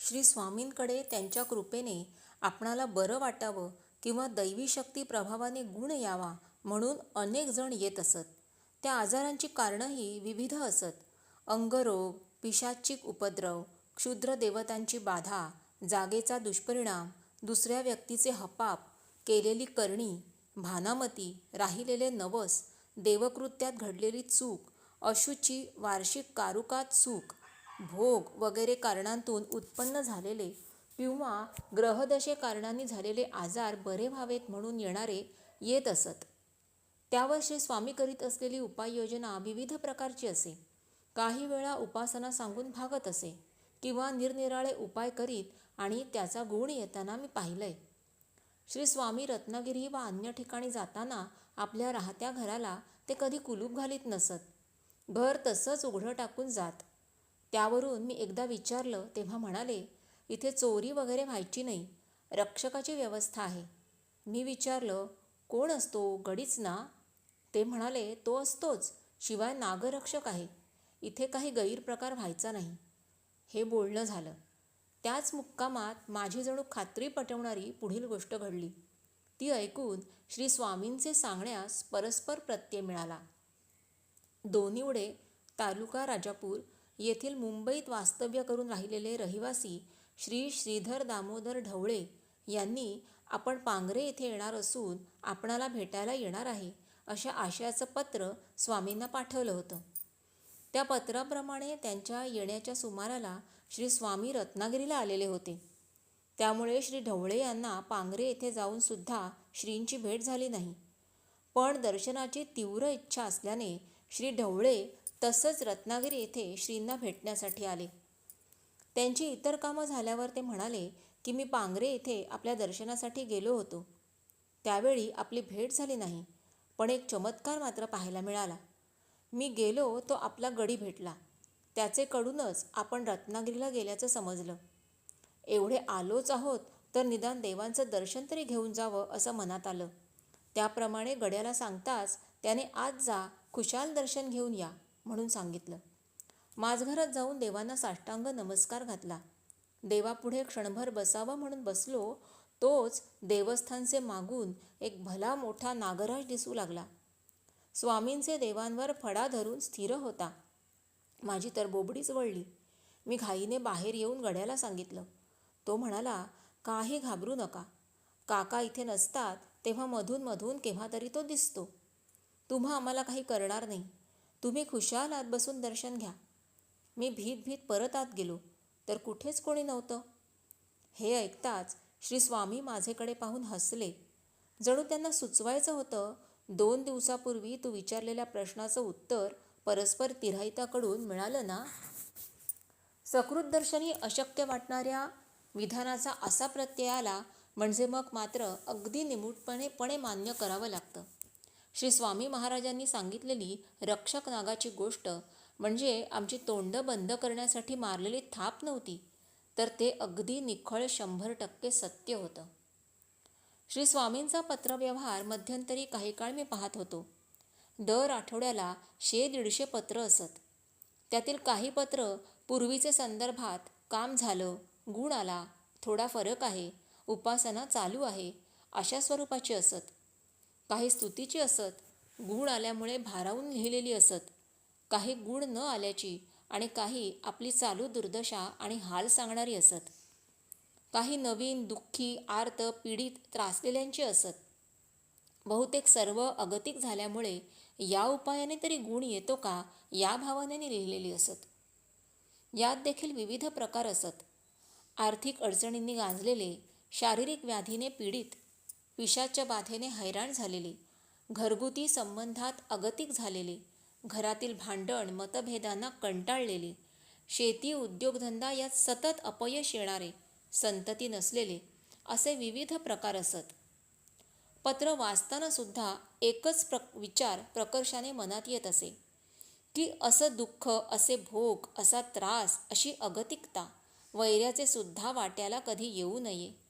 श्री स्वामींकडे त्यांच्या कृपेने आपणाला बरं वाटावं किंवा दैवी शक्ती प्रभावाने गुण यावा म्हणून अनेक जण येत असत. त्या आजारांची कारणंही विविध असत. अंगरोग पिशाचिक उपद्रव क्षुद्र देवतांची बाधा जागेचा दुष्परिणाम दुसऱ्या व्यक्तीचे हपाप केलेली करणी भानामती राहिलेले नवस देवकृत्यात घडलेली चूक अशुची वार्षिक कारुकात चूक भोग वगैरे कारणांतून उत्पन्न झालेले किंवा ग्रहदशे कारणांनी झालेले आजार बरे व्हावेत म्हणून येणारे येत असत. त्यावर श्री स्वामी करीत असलेली उपाययोजना विविध प्रकारची असे. काही वेळा उपासना सांगून भागत असे किंवा निरनिराळे उपाय करीत आणि त्याचा गुण येताना मी पाहिलंय. श्री स्वामी रत्नागिरी व अन्य ठिकाणी जाताना आपल्या राहत्या घराला ते कधी कुलूप घालीत नसत. घर तसंच उघडं टाकून जात. त्यावरून मी एकदा विचारलं तेव्हा म्हणाले इथे चोरी वगैरे व्हायची नाही रक्षकाची व्यवस्था आहे. मी विचारलं कोण असतो? गडीच ना? ते म्हणाले तो असतोच शिवाय नागरक्षक आहे. इथे काही गैरप्रकार व्हायचा नाही. हे बोलणं झालं. त्याच मुक्कामात माझी जणू खात्री पटवणारी पुढील गोष्ट घडली. ती ऐकून श्री स्वामींचे सांगण्यास परस्पर प्रत्यय मिळाला. दोन्हीवडे तालुका राजापूर येथील मुंबईत वास्तव्य करून राहिलेले रहिवासी श्री श्रीधर दामोदर ढवळे यांनी आपण पांगरे येथे येणार असून आपणाला भेटायला येणार आहे अशा आशयाचं पत्र स्वामींना पाठवलं होतं. त्या पत्राप्रमाणे त्यांच्या येण्याच्या सुमाराला श्री स्वामी रत्नागिरीला आलेले होते. त्यामुळे श्री ढवळे यांना पांगरे येथे जाऊन सुद्धा श्रींची भेट झाली नाही. पण दर्शनाची तीव्र इच्छा असल्याने श्री ढवळे तसंच रत्नागिरी येथे श्रींना भेटण्यासाठी आले. त्यांची इतर कामं झाल्यावर ते म्हणाले की मी पांगरे येथे आपल्या दर्शनासाठी गेलो होतो. त्यावेळी आपली भेट झाली नाही पण एक चमत्कार मात्र पाहायला मिळाला. मी गेलो तो आपला गडी भेटला. त्याचे कडूनच आपण रत्नागिरीला गेल्याचं समजलं. एवढे आलोच आहोत तर निदान देवांचं दर्शन तरी घेऊन जावं असं मनात आलं. त्याप्रमाणे गड्याला सांगताच त्याने आज जा खुशाल दर्शन घेऊन या. म्हणून सांगितलं. माझघरात जाऊन देवांना साष्टांग नमस्कार घातला. देवापुढे क्षणभर बसावं म्हणून बसलो तोच देवस्थानचे मागून एक भला मोठा नागराज दिसू लागला. स्वामींचे देवांवर फडा धरून स्थिर होता. माझी तर बोबडीच वळली. मी घाईने बाहेर येऊन गड्याला सांगितलं. तो म्हणाला काही घाबरू नका. काका इथे नसतात तेव्हा मधून मधून केव्हा तरी तो दिसतो. तुम्हा आम्हाला काही करणार नाही. तुम्ही खुशाल आत बसून दर्शन घ्या. मी भीत भीत परत आत गेलो तर कुठेच कोणी नव्हतं. हे ऐकताच श्री स्वामी माझेकडे पाहून हसले. जणू त्यांना सुचवायचं होतं दोन दिवसापूर्वी तू विचारलेल्या प्रश्नाचं उत्तर परस्पर तिराहिताकडून मिळालं ना? सकृतदर्शनी अशक्य वाटणाऱ्या विधानाचा असा प्रत्यय आला म्हणजे मग मात्र अगदी निमूटपणे पणे मान्य करावं लागतं. श्री स्वामी महाराजांनी सांगितलेली रक्षक नागाची गोष्ट म्हणजे आमची तोंडं बंद करण्यासाठी मारलेली थाप नव्हती तर ते अगदी निखळ शंभर टक्के सत्य होतं. श्री स्वामींचा पत्रव्यवहार मध्यंतरी काही काळ मी पाहत होतो. दर आठवड्याला शे दीडशे पत्र असत. त्यातील काही पत्र पूर्वीचे संदर्भात काम झालं गुण आला थोडा फरक आहे उपासना चालू आहे अशा स्वरूपाची असत. काही स्तुतीची असत गुण आल्यामुळे भारावून लिहिलेली असत. काही गुण न आल्याची आणि काही आपली चालू दुर्दशा आणि हाल सांगणारी असत. काही नवीन दुःखी आर्त पीडित त्रासलेल्यांची असत. बहुतेक सर्व अगतिक झाल्यामुळे या उपायाने तरी गुण येतो का या भावनेने लिहिलेली असत. यात देखील विविध प्रकार असत. आर्थिक अडचणींनी गांजलेले शारीरिक व्याधीने पीडित विषाच्या बाधेने हैराण झालेले. घरगुती संबंधात अगतिक झालेले. घरातील भांडण मतभेदांना कंटाळलेले. शेती उद्योगधंदा यात सतत अपयश येणारे संतती नसलेले असे विविध प्रकार असत. पत्र वाचतानासुद्धा एकच प्र विचार प्रकर्षाने मनात येत असे की असं दुःख असे भोग असा त्रास अशी अगतिकता वैऱ्याचे सुद्धा वाट्याला कधी येऊ नये.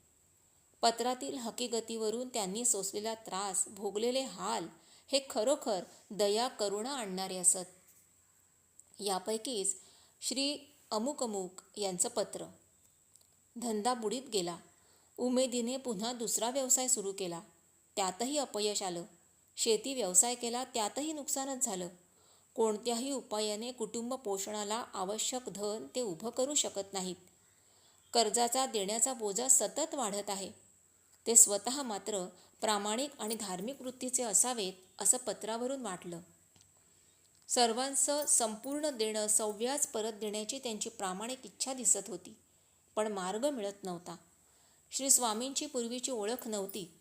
पत्रातील हकीकतीवरून त्यांनी सोसलेला त्रास भोगलेले हाल हे खरोखर दया करुणा आणणारे असत. यापैकीच श्री अमुक अमुक यांचं पत्र. धंदा बुडीत गेला. उमेदीने पुन्हा दुसरा व्यवसाय सुरू केला. त्यातही अपयश आलं. शेती व्यवसाय केला त्यातही नुकसानच झालं. कोणत्याही उपायाने कुटुंब पोषणाला आवश्यक धन ते उभं करू शकत नाहीत. कर्जाचा देण्याचा बोजा सतत वाढत आहे. ते स्वतः मात्र प्रामाणिक आणि धार्मिक वृत्तीचे असावेत असं पत्रावरून वाटलं. सर्वांचं संपूर्ण देणं सव्याज परत देण्याची त्यांची प्रामाणिक इच्छा दिसत होती पण मार्ग मिळत नव्हता. श्री स्वामींची पूर्वीची ओळख नव्हती.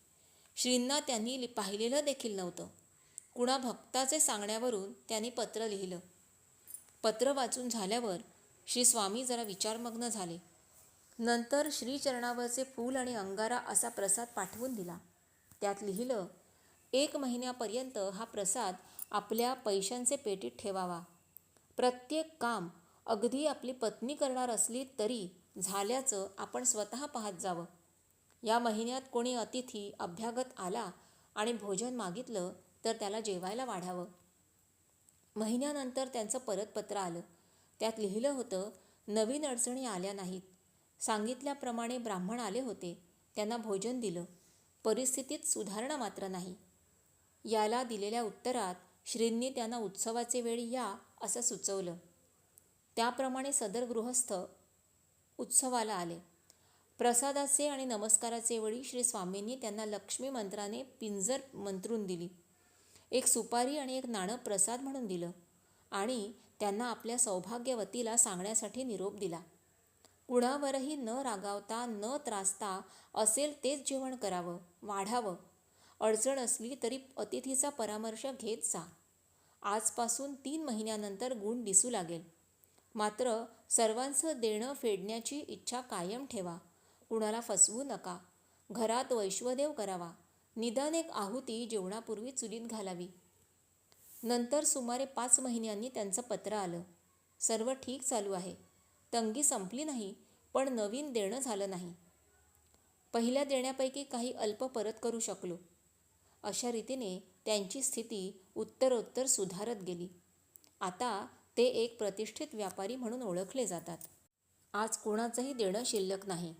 श्रींना त्यांनी लि- पाहिलेलं देखील नव्हतं. कुणा भक्ताचे सांगण्यावरून त्यांनी पत्र लिहिलं. पत्र वाचून झाल्यावर श्री स्वामी जरा विचारमग्न झाले. नंतर श्रीचरणावरचे फूल आणि अंगारा असा प्रसाद पाठवून दिला. त्यात लिहिलं एक महिन्यापर्यंत हा प्रसाद आपल्या पैशांचे पेटीत ठेवावा. प्रत्येक काम अगदी आपली पत्नी करणार असली तरी झाल्याचं आपण स्वतः पाहत जावं. या महिन्यात कोणी अतिथी अभ्यागत आला आणि भोजन मागितलं तर त्याला जेवायला वाढावं. महिन्यानंतर त्यांचं परत पत्र आलं. त्यात लिहिलं होतं नवीन अडचणी आल्या नाहीत. सांगितल्याप्रमाणे ब्राह्मण आले होते. त्यांना भोजन दिलं. परिस्थितीत सुधारणा मात्र नाही. याला दिलेल्या उत्तरात श्रींनी त्यांना उत्सवाचे वेळी या असं सुचवलं. त्याप्रमाणे सदर गृहस्थ उत्सवाला आले. प्रसादाचे आणि नमस्काराचे वेळी श्री स्वामींनी त्यांना लक्ष्मी मंत्राने पिंजर मंत्रून दिली. एक सुपारी आणि एक नाणं प्रसाद म्हणून दिलं आणि त्यांना आपल्या सौभाग्यवतीला सांगण्यासाठी निरोप दिला. कुणावरही न रागावता न त्रासता असेल तेच जेवण करावं वाढावं. अडचण असली तरी अतिथीचा परामर्श घेत जा. आजपासून तीन महिन्यानंतर गुण दिसू लागेल. मात्र सर्वांचं देणं फेडण्याची इच्छा कायम ठेवा. कुणाला फसवू नका. घरात वैश्वदेव करावा. निदान एक आहुती जेवणापूर्वी चुलीत घालावी. नंतर सुमारे पाच महिन्यांनी त्यांचं पत्र आलं. सर्व ठीक चालू आहे. तंगी संपली नाही पण नवीन देणं झालं नाही. पहिल्या देण्यापैकी काही अल्प परत करू शकलो. अशा रीतीने त्यांची स्थिती उत्तरोत्तर सुधारत गेली. आता ते एक प्रतिष्ठित व्यापारी म्हणून ओळखले जातात. आज कोणाचंही देणं शिल्लक नाही.